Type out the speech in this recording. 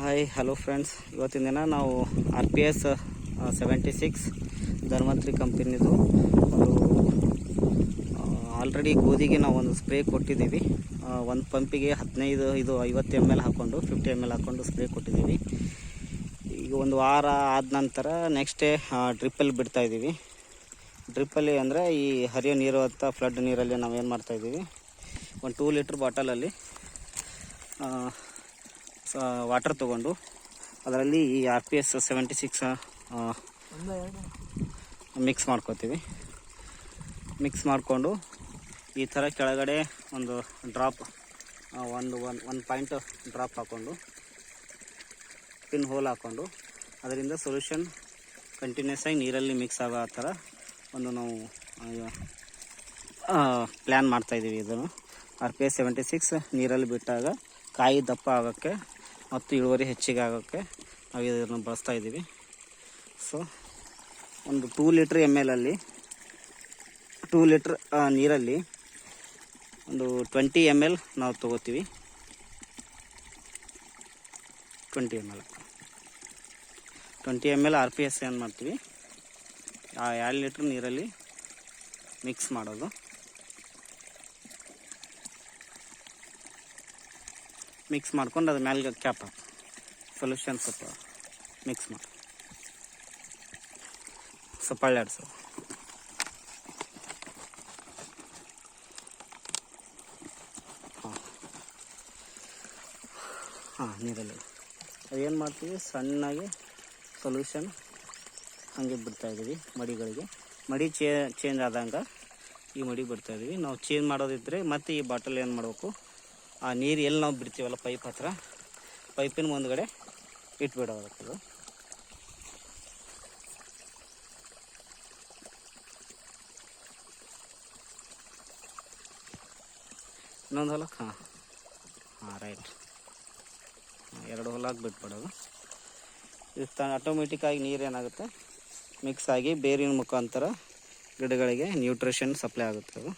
Hi hello friends ಇವತ್ತಿನ ದಿನ ನಾವು R P S seventy six ಧರ್ಮತ್ರಿ ಕಂಪನಿದು ಒಂದು ಆಲ್ರೆಡಿ ಗೋಧಿಗೆ ನಾವು ಒಂದು ಸ್ಪ್ರೇ ಕೊಟ್ಟಿದ್ದೀವಿ. ಒಂದು ಪಂಪಿಗೆ ಹದಿನೈದು, ಇದು ಐವತ್ತು ಎಂ ಎಲ್ ಹಾಕ್ಕೊಂಡು ಫಿಫ್ಟಿ ಎಂ ಎಲ್ ಹಾಕ್ಕೊಂಡು ಸ್ಪ್ರೇ ಕೊಟ್ಟಿದ್ದೀವಿ. ಈಗ ಒಂದು ವಾರ ಆದ ನಂತರ ನೆಕ್ಸ್ಟ್ ಡೇ ಡ್ರಿಪ್ಪಲ್ಲಿ ಬಿಡ್ತಾಯಿದ್ದೀವಿ ಡ್ರಿಪ್ಪಲ್ಲಿ ಅಂದರೆ ಈ ಹರಿಯೋ ನೀರು ಅಂತ ಫ್ಲಡ್ ನೀರಲ್ಲಿ ನಾವು ಏನು ಮಾಡ್ತಾಯಿದ್ದೀವಿ ಒಂದು ಟೂ ಲೀಟ್ರ್ ಬಾಟಲಲ್ಲಿ ವಾಟರ್ ತೊಗೊಂಡು ಅದರಲ್ಲಿ ಈ R P S seventy six mix ಮಾಡ್ಕೋತೀವಿ. ಮಿಕ್ಸ್ ಮಾಡಿಕೊಂಡು ಈ ಥರ ಕೆಳಗಡೆ ಒಂದು ಡ್ರಾಪ್ ಒಂದು ಒನ್ ಒಂದು ಪಾಯಿಂಟ್ ಡ್ರಾಪ್ ಹಾಕ್ಕೊಂಡು ಪಿನ್ ಹೋಲ್ ಹಾಕ್ಕೊಂಡು ಅದರಿಂದ ಸೊಲ್ಯೂಷನ್ ಕಂಟಿನ್ಯೂಸ್ ಆಗಿ ನೀರಲ್ಲಿ ಮಿಕ್ಸ್ ಆಗೋ ಥರ ಒಂದು ನಾವು ಪ್ಲ್ಯಾನ್ ಮಾಡ್ತಾಯಿದ್ದೀವಿ ಇದನ್ನು. R P S seventy six ನೀರಲ್ಲಿ ಬಿಟ್ಟಾಗ ಕಾಯಿ ದಪ್ಪ ಆಗೋಕ್ಕೆ ಮತ್ತು ಇಳುವರಿ ಹೆಚ್ಚಿಗೆ ಆಗೋಕ್ಕೆ ನಾವು ಇದನ್ನು ಬಳಸ್ತಾ ಇದ್ದೀವಿ. ಸೊ ಒಂದು ಟೂ ಲೀಟ್ರ್ ಎಂ ಎಲಲ್ಲಿ ಟೂ ಲೀಟ್ರ್ ನೀರಲ್ಲಿ ಒಂದು ಟ್ವೆಂಟಿ ಎಂ ಎಲ್ ನಾವು ತೊಗೋತೀವಿ. Twenty M L twenty M L R P S ಏನು ಮಾಡ್ತೀವಿ? ಆ, ಎರಡು ಲೀಟ್ರ್ ನೀರಲ್ಲಿ ಮಿಕ್ಸ್ ಮಾಡೋದು. ಮಿಕ್ಸ್ ಮಾಡ್ಕೊಂಡು ಅದ್ರ ಮೇಲೆ ಕ್ಯಾಪ್ ಸೊಲ್ಯೂಷನ್ ಸ್ವಲ್ಪ ಮಿಕ್ಸ್ ಮಾಡಿ. ಸ್ವಲ್ಪ ಅಳ್ಳಾಡ್ಸು ಹಾಂ. ನೀರಲ್ಲಿ ಅದೇನು ಮಾಡ್ತೀವಿ? ಸಣ್ಣಗೆ ಸೊಲ್ಯೂಷನ್ ಹಾಗೆ ಬಿಡ್ತಾಯಿದ್ದೀವಿ ಮಡಿಗಳಿಗೆ. ಮಡಿ ಚೇ ಚೇಂಜ್ ಆದಂಗೆ ಈ ಮಡಿ ಬಿಡ್ತಾಯಿದ್ದೀವಿ ನಾವು ಚೇಂಜ್ ಮಾಡೋದಿದ್ದರೆ ಮತ್ತೆ ಈ ಬಾಟಲ್ ಏನು ಮಾಡಬೇಕು? ಆ ನೀರು ಎಲ್ಲಿ ನಾವು ಬಿಡ್ತೀವಲ್ಲ ಪೈಪ್ ಹತ್ರ? ಪೈಪಿನ ಮುಂದ್ಗಡೆ ಇಟ್ಬಿಡೋದು ಇನ್ನೊಂದು ಹೊಲಕ್ಕೆ ಹಾಂ. ಹಾಂ ರೈಟ್ ಎರಡು ಹೊಲಕ್ಕೆ ಬಿಟ್ಬಿಡೋದು ಇದು ತ ಆಟೋಮೆಟಿಕ್ಕಾಗಿ ನೀರು ಏನಾಗುತ್ತೆ? ಮಿಕ್ಸ್ ಆಗಿ ಬೇರಿನ ಮುಖಾಂತರ ಗಿಡಗಳಿಗೆ ನ್ಯೂಟ್ರಿಷನ್ ಸಪ್ಲೈ ಆಗುತ್ತೆ ಅದು.